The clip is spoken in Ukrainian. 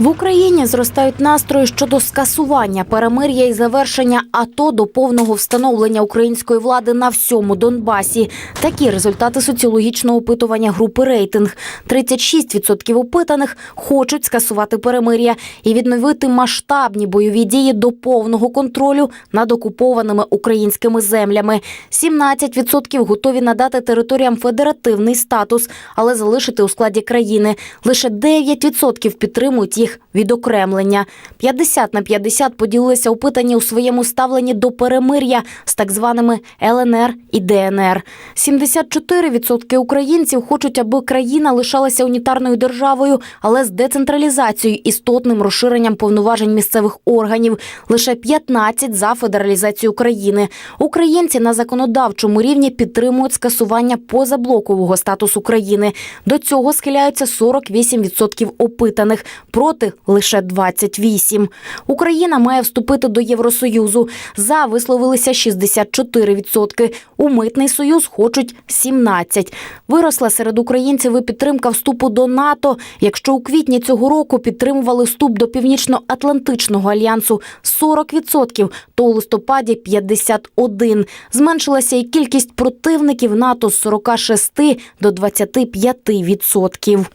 В Україні зростають настрої щодо скасування перемир'я і завершення АТО до повного встановлення української влади на всьому Донбасі. Такі результати соціологічного опитування групи рейтинг. 36% опитаних хочуть скасувати перемир'я і відновити масштабні бойові дії до повного контролю над окупованими українськими землями. 17% готові надати територіям федеративний статус, але залишити у складі країни. Лише 9% підтримують їх відокремлення. 50 на 50 поділилися опитані у своєму ставленні до перемир'я з так званими ЛНР і ДНР. 74% українців хочуть, аби країна лишалася унітарною державою, але з децентралізацією, істотним розширенням повноважень місцевих органів. Лише 15 за федералізацію країни. Українці на законодавчому рівні підтримують скасування позаблокового статусу країни. До цього схиляються 48% опитаних, проти лише 28%. Україна має вступити до Євросоюзу. За висловилися 64%. У митний союз хочуть 17%. Виросла серед українців і підтримка вступу до НАТО. Якщо у квітні цього року підтримували вступ до Північно-Атлантичного альянсу 40%, то у листопаді 51%. Зменшилася і кількість противників НАТО з 46 до 25%.